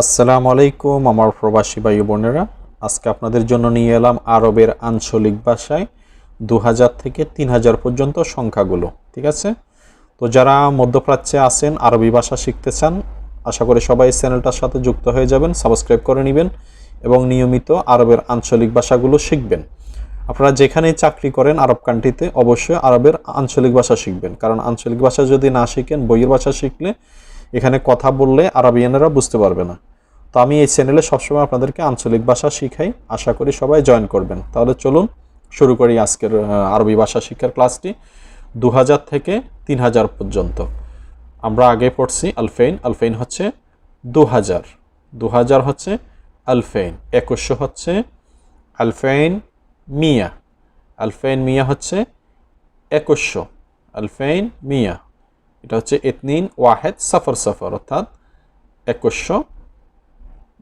আসসালামু আলাইকুম আমার প্রবাসী ভাই বোনেরা। আজকে আপনাদের জন্য নিয়ে এলাম আরবের আঞ্চলিক ভাষায় দু হাজার থেকে তিন হাজার পর্যন্ত সংখ্যাগুলো, ঠিক আছে? তো যারা মধ্যপ্রাচ্যে আছেন, আরবি ভাষা শিখতে চান, আশা করি সবাই চ্যানেলটার সাথে যুক্ত হয়ে যাবেন, সাবস্ক্রাইব করে নেবেন এবং নিয়মিত আরবের আঞ্চলিক ভাষাগুলো শিখবেন। আপনারা যেখানেই চাকরি করেন আরব কান্ট্রিতে, অবশ্যই আরবের আঞ্চলিক ভাষা শিখবেন। কারণ আঞ্চলিক ভাষা যদি না শিখেন, বইয়ের ভাষা শিখলে এখানে কথা বললে আরবিয়ানেরা বুঝতে পারবে না। তো আমি এই চ্যানেলে সবসময় আপনাদেরকে আঞ্চলিক ভাষা শিখাই। আশা করি সবাই জয়েন করবেন। তাহলে চলুন শুরু করি আজকের আরবি ভাষা শিক্ষার ক্লাসটি দু হাজার থেকে তিন হাজার পর্যন্ত। আমরা আগে পড়ছি আলফেইন। আলফেইন হচ্ছে দু হাজার দু হাজার হচ্ছে আলফেইন। একুশশো হচ্ছে আলফেইন মিয়া। আলফেইন মিয়া হচ্ছে একুশশো আলফেইন মিয়া। এটা হচ্ছে ইতনিন ওয়াহেদ সফর সফর, অর্থাৎ একুশশো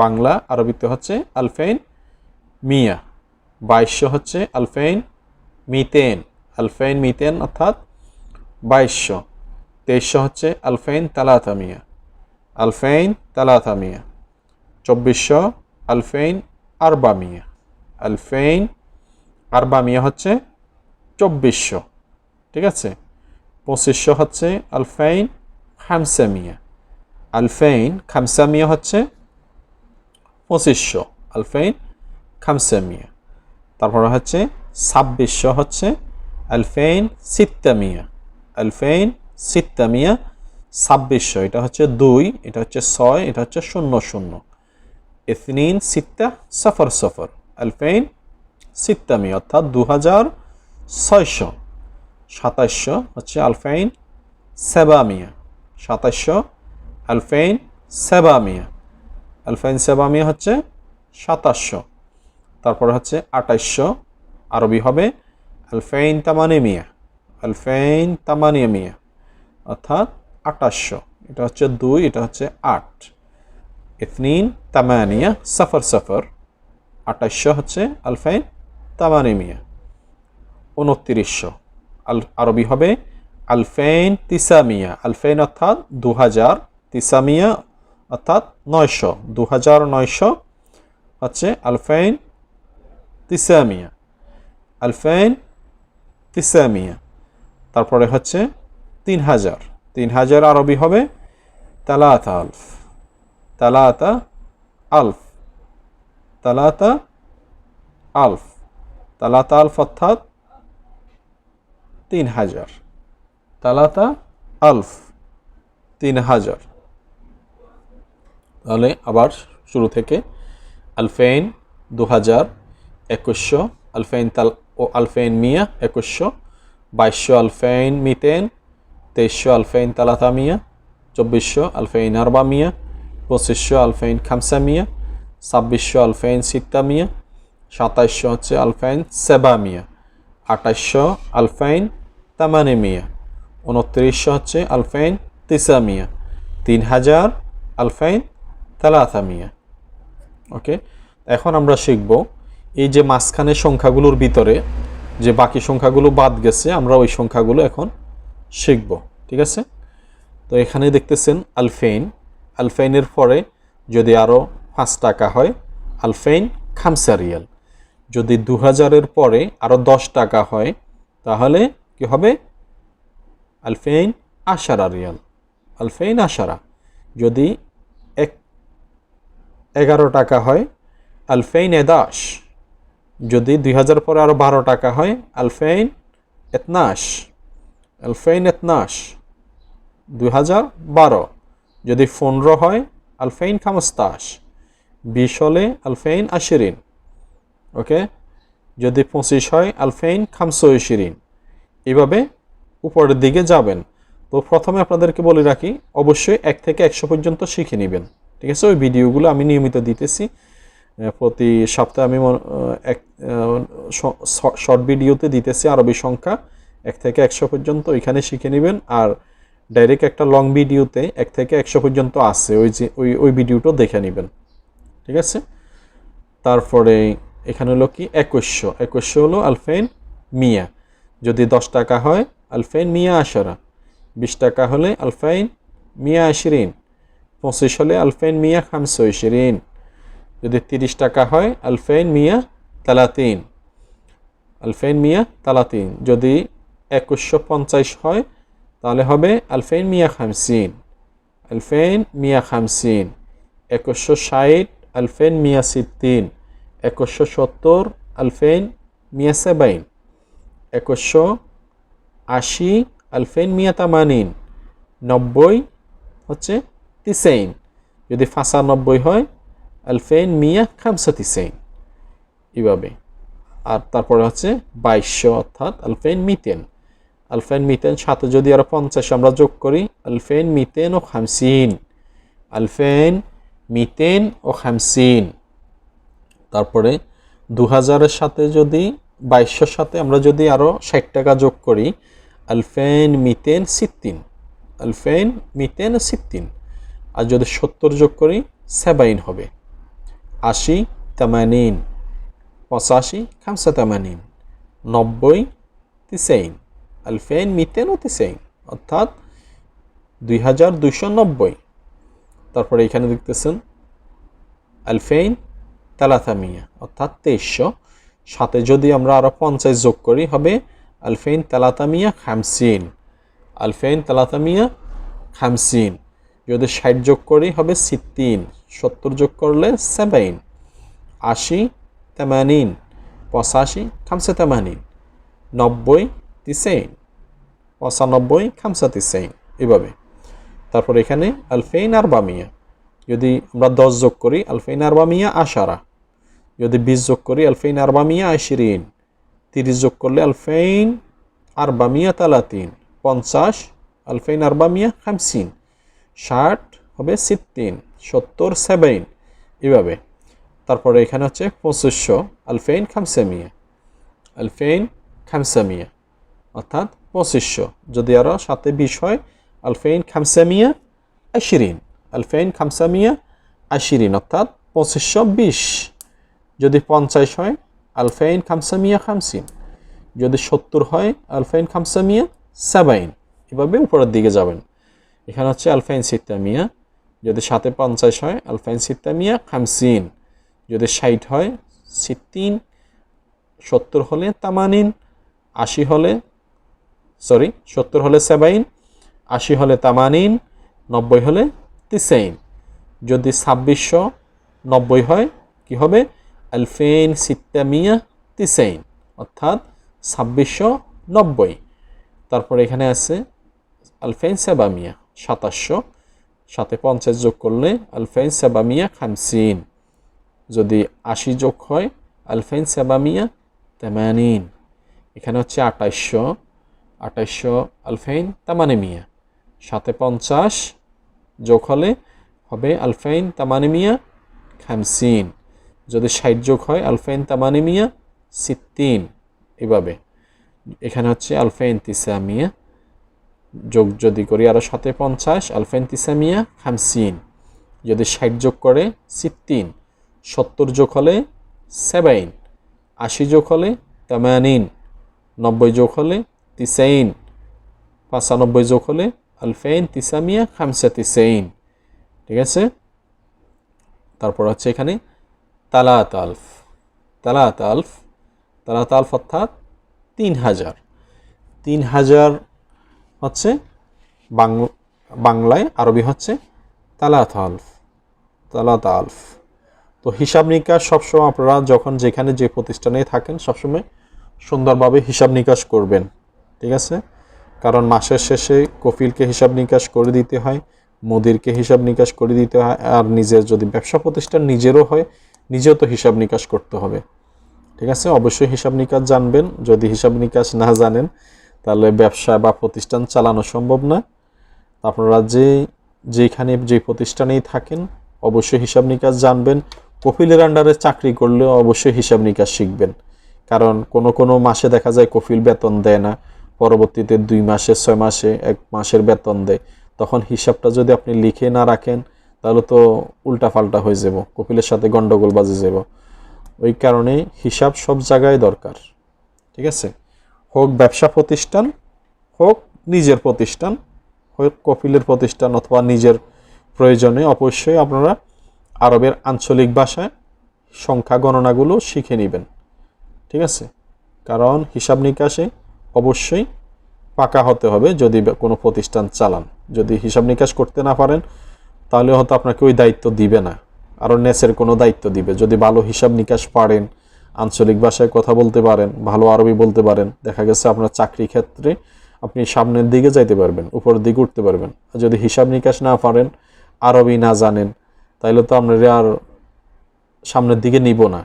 বাংলা আরবিতে হচ্ছে আলফেইন মিয়া বাইশশো হচ্ছে আলফেইন মিতেন আলফেইন মিতেন অর্থাৎ বাইশশো তেইশশো হচ্ছে আলফেইন তালাতা মিয়া, আলফেইন তালাতা মিয়া চব্বিশশো আলফেইন আরবা মিয়া, আলফেইন আরবা মিয়া হচ্ছে চব্বিশশো ঠিক আছে? পঁচিশশো হচ্ছে আলফাইন খামসামিয়া। আলফাইন খামসামিয়া হচ্ছে পঁচিশশো, আলফাইন খামসামিয়া। তারপরে হচ্ছে ছাব্বিশশো হচ্ছে আলফাইন সিত্তামিয়া। আলফাইন সিত্তামিয়া ছাব্বিশশো, এটা হচ্ছে দুই, এটা হচ্ছে ছয়, এটা হচ্ছে শূন্য শূন্য। এথনিন সিত্তা সফর সফর, আলফাইন সিত্তামিয়া, অর্থাৎ দু হাজার ছয়শো। সাতাশশো হচ্ছে আলফাইন সেবামিয়া। সাতাশশো আলফাইন সেবামিয়া। আলফাইন সেবামিয়া হচ্ছে সাতাশশো। তারপরে হচ্ছে আঠাশশো আরবি হবে আলফাইন তামানিমিয়া। আলফাইন তামানিয়ামিয়া অর্থাৎ আটাশশো এটা হচ্ছে দুই, এটা হচ্ছে আট। ইথনিন তামানিয়া, সফর সফর। আটাশশো হচ্ছে আলফাইন তামানিমিয়া। উনত্রিশশো। আরবি হবে আলফেন তিসামিয়া। আলফেন অর্থাৎ দু হাজার তিসামিয়া, অর্থাৎ নয়শো। দু হাজার নয়শো হচ্ছে আলফেন তিসামিয়া। আলফেন তিসামিয়া। তারপরে হচ্ছে তিন হাজার তিন হাজার আরবি হবে তালাতা আলফ। তালাতা আলফ। তালাতা আলফ। তালাতা আলফ অর্থাৎ তিন হাজার। তালাতা আলফ, তিন হাজার। তাহলে আবার শুরু থেকে আলফেইন দু হাজার একুশশো, আলফেইন তাল ও আলফেইন মিয়া একুশশো, বাইশশো আলফেইন মিতেন তেইশশো আলফেইন তালাতা মিয়া, চব্বিশশো আলফেইন আরবা মিয়া, পঁচিশশো আলফেইন খামসা মিয়া, ছাব্বিশশো আলফেইন সিত্তা মিয়া, সাতাইশশো হচ্ছে আলফেইন সেবা মিয়া আঠাশশো আলফাইন তামানি মিয়া উনত্রিশশো হচ্ছে আলফাইন তিসা মিয়া তিন হাজার আলফাইন তালাথা মিয়া ওকে? এখন আমরা শিখব এই যে মাঝখানে সংখ্যাগুলোর ভিতরে যে বাকি সংখ্যাগুলো বাদ গেছে, আমরা ওই সংখ্যাগুলো এখন শিখব। ঠিক আছে? তো এখানে দেখতেছেন আলফেইন। আলফেইনের পরে যদি আরও পাঁচ টাকা হয়, আলফেইন খামসা রিয়াল যদি দু হাজারের পরে আরও দশ টাকা হয়, তাহলে কি হবে? আলফেইন আশারা রিয়াল। আলফেইন আশারা। যদি এক এগারো টাকা হয়, আলফেইন এদাস যদি দুই হাজার পরে আরও বারো টাকা হয়, আলফেইন এতনাশ। আলফেইন এতনাশ। দুই হাজার বারো। যদি পনেরো হয়, আলফেইন খামস্তাস বিশ হলে আলফেইন আশিরিন। ওকে? যদি পঁচিশ হয়, আলফেইন খামসো শিরিন এইভাবে উপরের দিকে যাবেন। তো প্রথমে আপনাদেরকে বলে রাখি, অবশ্যই এক থেকে একশো পর্যন্ত শিখে নেবেন। ঠিক আছে? ওই ভিডিওগুলো আমি নিয়মিত দিতেছি। প্রতি সপ্তাহে আমি এক শর্ট ভিডিওতে দিতেছি আরবি সংখ্যা। এক থেকে একশো পর্যন্ত ওইখানে শিখে নেবেন। আর ডাইরেক্ট একটা লং ভিডিওতে এক থেকে একশো পর্যন্ত আছে। ওই যে, ওই ওই ভিডিওটা দেখে নেবেন। ঠিক আছে? তারপরে এখানে হলো কি? একুশশো। একুশশো হলো আলফেন মিয়া। যদি দশ টাকা হয় আলফেন মিয়া আশারা বিশ টাকা হলে আলফাইন মিয়া আশরিন পঁচিশ হলে আলফেন মিয়া খামসো যদি তিরিশ টাকা হয় আলফেন মিয়া তালাতিন আলফেন মিয়া তালাতিন যদি একুশশো পঞ্চাশ হয়, তাহলে হবে আলফেন মিয়া খামসিন আলফেন মিয়া খামসিন একুশশো ষাট আলফেন মিয়া সিদ্দিন একুশশো সত্তর আলফেন মিয়া সেবাইন একুশশো আশি আলফেন মিয়া তামানিন নব্বই হচ্ছে তিসেইন। যদি ফাঁসানব্বই হয়, আলফেন মিয়া খামসা তিসেইন। এইভাবে। আর তারপরে হচ্ছে বাইশশো, অর্থাৎ আলফেন মিতেন আলফেন মিতেন সাথে যদি আরও পঞ্চাশ আমরা যোগ করি, আলফেন মিতেন ও খামসিন। আলফেন মিতেন ও খামসিন। তারপরে দু হাজারের সাথে যদি বাইশশোর সাথে আমরা যদি আরও ষাট টাকা যোগ করি, আলফেন মিতেন সিত্তিন, আলফেন মিতেন সিত্তিন। আর যদি সত্তর যোগ করি, সেবাইন হবে। আশি তামানিন, পঁচাশি খামসা তামানিন, নব্বই তিসেইন, আলফেন মিতেন ও তিসেইন, অর্থাৎ দুই হাজার দুইশো নব্বই। তারপরে এখানে দেখতেছেন আলফেইন তালাথামিয়া, অর্থাৎ তেইশশো। সাথে যদি আমরা আরও পঞ্চাশ যোগ করি, হবে আলফেইন তালাতামিয়া খামসিন। আলফেইন তালাতামিয়া খামসিন। যদি ষাট যোগ করি, হবে সিত্তিন। সত্তর যোগ করলে সেবাইন আশি তেমানিন। পঁচাশি খামসা তেমানিন। নব্বই তিসেইন। পঁচানব্বই খামসা তিসেইন। এভাবে। তারপর এখানে আলফেইন আরবামিয়া। যদি আমরা দশ যোগ করি, আলফেইন আরবামিয়া আশারা। যদি বিশ যোগ করি, আলফেইন আরবামিয়া আশিরিন। তিরিশ যোগ করলে আলফেইন আরবামিয়া তালাতিন। পঞ্চাশ, আলফেইন আরবামিয়া খামসিন। ষাট হবে সিত্তিন, সত্তর সেভেন এভাবে। তারপরে এখানে হচ্ছে পঁচিশশো, আলফেইন খামসামিয়া আলফেইন খামসামিয়া অর্থাৎ পঁচিশশো। যদি আরও সাথে বিশ হয়, আলফেইন খামসামিয়া আশিরিন। আলফেইন খামসামিয়া আশিরিন, অর্থাৎ পঁচিশশো বিশ। যদি পঞ্চাশ হয়, আলফেইন খামসামিয়া খামসিন। যদি সত্তর হয়, আলফাইন খামসামিয়া সাবাইন। এভাবে উপরের দিকে যাবেন। এখানে হচ্ছে আলফাইন সিত্তামিয়া। যদি সাথে পঞ্চাশ হয়, আলফাইন সিত্তামিয়া খামসিন। যদি ষাট হয়, সিত্তিন। সত্তর হলে তামানিন, আশি হলে, সরি, সত্তর হলে সেবাইন, আশি হলে তামানিন, নব্বই হলে তিসাইন। যদি ছাব্বিশশো নব্বই হয়, কি হবে? আলফেন সিত্তামিয়া তিসাইন, অর্থাৎ ছাব্বিশশো নব্বই। তারপরে এখানে আছে আলফেন সেবামিয়া সাতাশশো। সাথে পঞ্চাশ যোগ করলে আলফেন সেবামিয়া খামসিন। যদি আশি যোগ হয় আলফেন সেবামিয়া তেমানিন। এখানে হচ্ছে আঠাইশশো। আঠাইশশো আলফেইন তামানেমিয়া। সাথে পঞ্চাশ যোগ হলে হবে আলফাইন তামানেমিয়া খামসিন। যদি ষাট যোগ হয় আলফাইন তামানেমিয়া সিত্তিন। এভাবে। এখানে হচ্ছে আলফাইন তিসামিয়া যোগ যদি করি আরও সাথে পঞ্চাশ আলফাইন তিসামিয়া খামসিন। যদি ষাট যোগ করে, সিত্তিন। সত্তর যোগ হলে সেবাইন আশি যোগ হলে, তামানিন। নব্বই যোগ হলে, তিসাইন। পাঁচানব্বই যোগ হলে আলফেইন তিসামিয়া খামসা তিসাইন। ঠিক আছে? তারপর হচ্ছে এখানে তালাত আলফ। তালাত আলফ তালাত আলফ অর্থাৎ তিন হাজার। তিন হাজার হচ্ছে বাংলায় আরবি হচ্ছে তালাত আলফ তালাত আলফ। তো হিসাব নিকাশ সবসময় আপনারা যখন যেখানে যে প্রতিষ্ঠানে থাকেন সবসময় সুন্দরভাবে হিসাব নিকাশ করবেন, ঠিক আছে? কারণ মাসের শেষে কফিলকে হিসাব নিকাশ করে দিতে হয়, মোদিরকে হিসাব নিকাশ করে দিতে হয়, আর নিজের যদি ব্যবসা প্রতিষ্ঠান নিজেরও হয় নিজেও তো হিসাব নিকাশ করতে হবে। ঠিক আছে? অবশ্যই হিসাব নিকাশ জানবেন। যদি হিসাব নিকাশ না জানেন, তাহলে ব্যবসা বা প্রতিষ্ঠান চালানো সম্ভব না। আপনারা যে, যেখানে যে প্রতিষ্ঠানেই থাকেন, অবশ্যই হিসাব নিকাশ জানবেন। কফিলের আন্ডারে চাকরি করলেও অবশ্যই হিসাব নিকাশ শিখবেন। কারণ কোনো কোনো মাসে দেখা যায় কফিল বেতন দেয় না। পরবর্তীতে দুই মাসে, ছয় মাসে, এক মাসের বেতন দেয়। তখন হিসাবটা যদি আপনি লিখে না রাখেন তাহলে তো উল্টাপাল্টা হয়ে যাব, কপিলের সাথে গন্ডগোল বাজে যাব। ওই কারণে হিসাব সব জায়গায় দরকার, ঠিক আছে? হোক ব্যবসা প্রতিষ্ঠান, হোক নিজের প্রতিষ্ঠান, হোক কপিলের প্রতিষ্ঠান অথবা নিজের প্রয়োজনে অবশ্যই আপনারা আরবের আঞ্চলিক ভাষায় সংখ্যা গণনাগুলো শিখে নেবেন, ঠিক আছে? কারণ হিসাব নিকাশে অবশ্যই পাকা হতে হবে যদি কোনো প্রতিষ্ঠান চালান। যদি হিসাব নিকাশ করতে না পারেন তাহলে হয়তো আপনাকে ওই দায়িত্ব দিবে না। আরও নেসের কোনো দায়িত্ব দিবে। যদি ভালো হিসাব নিকাশ পারেন, আঞ্চলিক ভাষায় কথা বলতে পারেন, ভালো আরবি বলতে পারেন, দেখা গেছে আপনার চাকরি ক্ষেত্রে আপনি সামনের দিকে যাইতে পারবেন, উপরের দিকে উঠতে পারবেন। আর যদি হিসাব নিকাশ না পারেন, আরবি না জানেন তাইলে তো আপনার আর সামনের দিকে নিব না।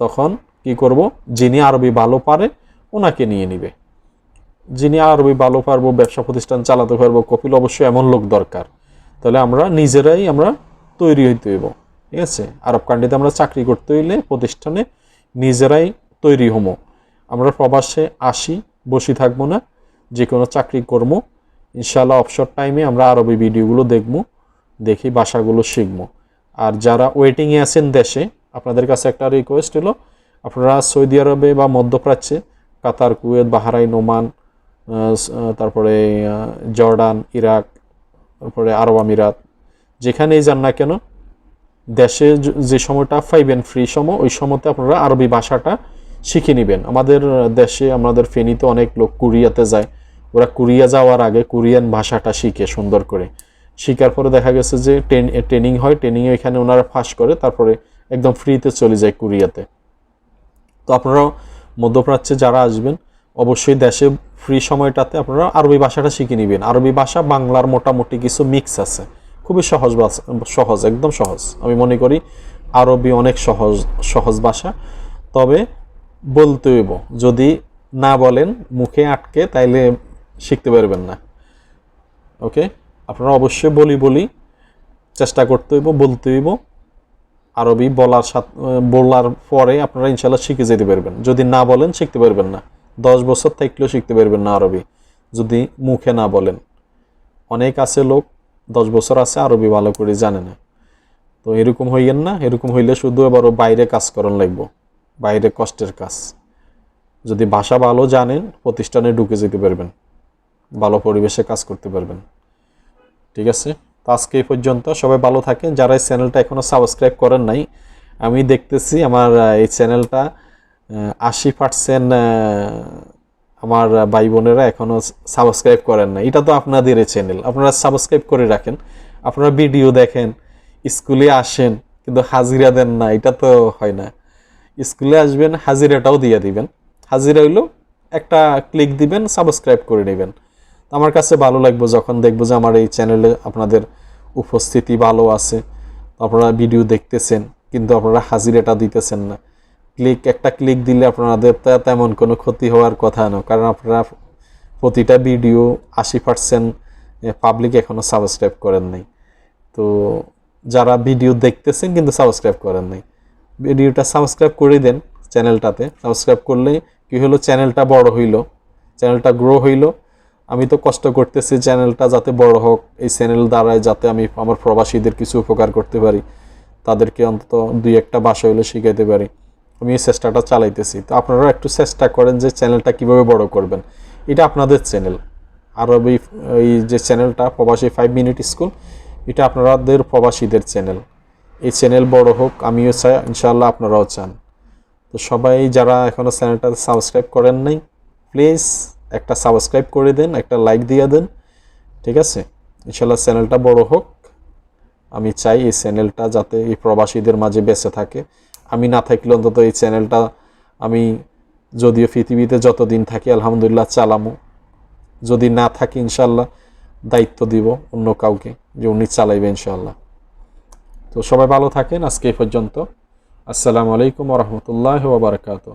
তখন কি করব? যিনি আরবি ভালো পারে ওনাকে নিয়ে নিবে। যিনি আরবি ভালো পারব, ব্যবসা প্রতিষ্ঠান চালাতে পারব, কপিল অবশ্যই এমন লোক দরকার। তাহলে আমরা নিজেরাই আমরা তৈরি হইতে হইব ঠিক আছে? আরব কান্ট্রিতে আমরা চাকরি করতে হইলে প্রতিষ্ঠানে নিজেরাই তৈরি হমো। আমরা প্রবাসে আসি বসে থাকব না যে কোনো চাকরি করব। ইনশাল্লাহ অবসর টাইমে আমরা আরবি ভিডিওগুলো দেখব দেখি ভাষাগুলো শিখব। আর যারা ওয়েটিংয়ে আছেন দেশে আপনাদের কাছে একটা রিকোয়েস্ট হলো আপনারা সৌদি আরবে বা মধ্যপ্রাচ্যে কাতার কুয়েত স- আহ, তারপরে জর্ডান ইরাক তারপরে আরব আমিরাত, যেখানেই যান না কেন, দেশে যে সময়টা পাইবেন ফ্রি সময়, ওই সময়তে আপনারা আরবি ভাষাটা শিখে নেবেন। আমাদের দেশে, আমাদের ফেনীতে অনেক লোক কোরিয়াতে যায়। ওরা কোরিয়া যাওয়ার আগে কোরিয়ান ভাষাটা শিখে সুন্দর করে। শিখার পরে দেখা গেছে যে ট্রেনিং হয় ট্রেনিংয়ে এখানে ওনারা ফাঁস করে, তারপরে একদম ফ্রিতে চলে যায় কোরিয়াতে। তো আপনারাও মধ্যপ্রাচ্যে যারা আসবেন অবশ্যই দেশে ফ্রি সময়টাতে আপনারা আরবি ভাষাটা শিখে নেবেন। আরবি ভাষা বাংলার মোটামুটি কিছু মিক্স আছে। খুবই সহজ সহজ, একদম সহজ। আমি মনে করি আরবি অনেক সহজ সহজ ভাষা। তবে বলতে হইব, যদি না বলেন মুখে আটকে তাইলে শিখতে পারবেন না। ওকে? আপনারা অবশ্যই বলি বলি চেষ্টা করতে হইব, বলতে হইব। আরবি বলার সাথ- বলার পরে আপনারা ইনশাল্লাহ শিখে যেতে পারবেন। যদি না বলেন শিখতে পারবেন না। দশ বছর থাকলেও শিখতে পারবেন না আরবি, যদি মুখে না বলেন। অনেক আছে লোক দশ বছর আছে আরবি ভালো করে জানে না। তো এরকম হইয়েন না, এরকম হইলে শুধু এবারও বাইরে কাজ করন লাগবো, বাইরে কষ্টের কাজ। যদি ভাষা ভালো জানেন, প্রতিষ্ঠানে ঢুকে যেতে পারবেন, ভালো পরিবেশে কাজ করতে পারবেন। ঠিক আছে? তো আজকে এই পর্যন্ত, সবাই ভালো থাকেন। যারা এই চ্যানেলটা এখনও সাবস্ক্রাইব করেন নাই, আমি দেখতেছি আমার এই চ্যানেলটা আশি পার্সেন্ট আমার ভাই বোনেরা এখনও সাবস্ক্রাইব করেন না এটা তো আপনাদের চ্যানেল আপনারা সাবস্ক্রাইব করে রাখেন। আপনারা ভিডিও দেখেন স্কুলে আসেন, কিন্তু হাজিরা দেন না। এটা তো হয় না। স্কুলে আসবেন, হাজিরাটাও দিয়ে দিবেন। হাজিরা হইল একটা ক্লিক দিবেন সাবস্ক্রাইব করে নেবেন। আমার কাছে ভালো লাগবে যখন দেখব যে আমার এই চ্যানেলে আপনাদের উপস্থিতি ভালো আছে। আপনারা ভিডিও দেখতেছেন, কিন্তু আপনারা হাজিরাটা দিতেছেন না। ক্লিক একটা ক্লিক দিলে আপনাদের তেমন কোনো ক্ষতি হওয়ার কথা না। কারণ আপনারা প্রতিটা ভিডিও আশি পার্সেন্ট পাবলিক এখনও সাবস্ক্রাইব করেন নাই। তো যারা ভিডিও দেখতেছেন কিন্তু সাবস্ক্রাইব করেন নাই। ভিডিওটা সাবস্ক্রাইব করে দেন চ্যানেলটাতে সাবস্ক্রাইব করলে কি হলো? চ্যানেলটা বড় হইল। চ্যানেলটা গ্রো হইল। আমি তো কষ্ট করতেছি চ্যানেলটা যাতে বড় হোক, এই চ্যানেল দ্বারায় যাতে আমি আমার প্রবাসীদের কিছু উপকার করতে পারি, তাদেরকে অন্তত দুই একটা ভাষা হইলে শিখাইতে পারি। আমি এই চেষ্টাটা চালাইতেছি। তো আপনারা একটু চেষ্টা করেন যে চ্যানেলটা কীভাবে বড় করবেন। এটা আপনাদের চ্যানেল। আরবি, এই যে চ্যানেলটা, প্রবাসী ফাইভ মিনিট স্কুল এটা আপনাদের প্রবাসীদের চ্যানেল। এই চ্যানেল বড় হোক, আমিও চাই, ইনশাআল্লাহ আপনারাও চান। তো সবাই যারা এখনও চ্যানেলটা সাবস্ক্রাইব করেন নাই প্লিজ একটা সাবস্ক্রাইব করে দেন, একটা লাইক দিয়ে দেন, ঠিক আছে? ইনশাল্লাহ চ্যানেলটা বড় হোক। আমি চাই এই চ্যানেলটা যাতে এই প্রবাসীদের মাঝে বেঁচে থাকে। আমি না থাকলে অন্তত এই চ্যানেলটা আমি যদিও পৃথিবীতে যতদিন থাকি, আলহামদুলিল্লাহ চালামো। যদি না থাকি ইনশাল্লাহ দায়িত্ব দিব অন্য কাউকে যে উনি চালাইবে ইনশাল্লাহ তো সবাই ভালো থাকেন, আজকে এই পর্যন্ত। আসসালামু আলাইকুম রহমতুল্লাহ ওবরাকাতু